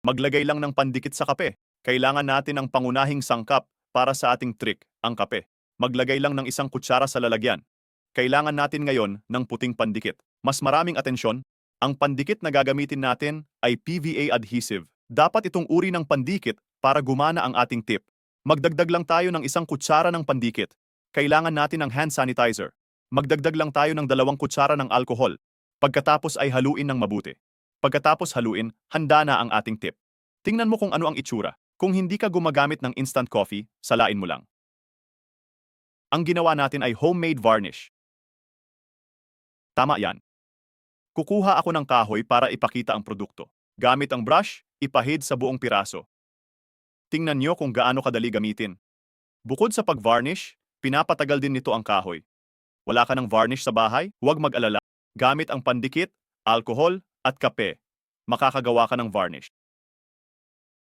Maglagay lang ng pandikit sa kape. Kailangan natin ang pangunahing sangkap para sa ating trick, ang kape. Maglagay lang ng isang kutsara sa lalagyan. Kailangan natin ngayon ng puting pandikit. Mas maraming atensyon, ang pandikit na gagamitin natin ay PVA adhesive. Dapat itong uri ng pandikit para gumana ang ating tip. Magdagdag lang tayo ng isang kutsara ng pandikit. Kailangan natin ng hand sanitizer. Magdagdag lang tayo ng dalawang kutsara ng alkohol. Pagkatapos ay haluin ng mabuti. Pagkatapos haluin, handa na ang ating tip. Tingnan mo kung ano ang itsura. Kung hindi ka gumagamit ng instant coffee, salain mo lang. Ang ginawa natin ay homemade varnish. Tama yan. Kukuha ako ng kahoy para ipakita ang produkto. Gamit ang brush, ipahid sa buong piraso. Tingnan nyo kung gaano kadali gamitin. Bukod sa pag-varnish, pinapatagal din nito ang kahoy. Wala ka ng varnish sa bahay? Huwag mag-alala. Gamit ang pandikit, alkohol, at kape. Makakagawa ka ng varnish.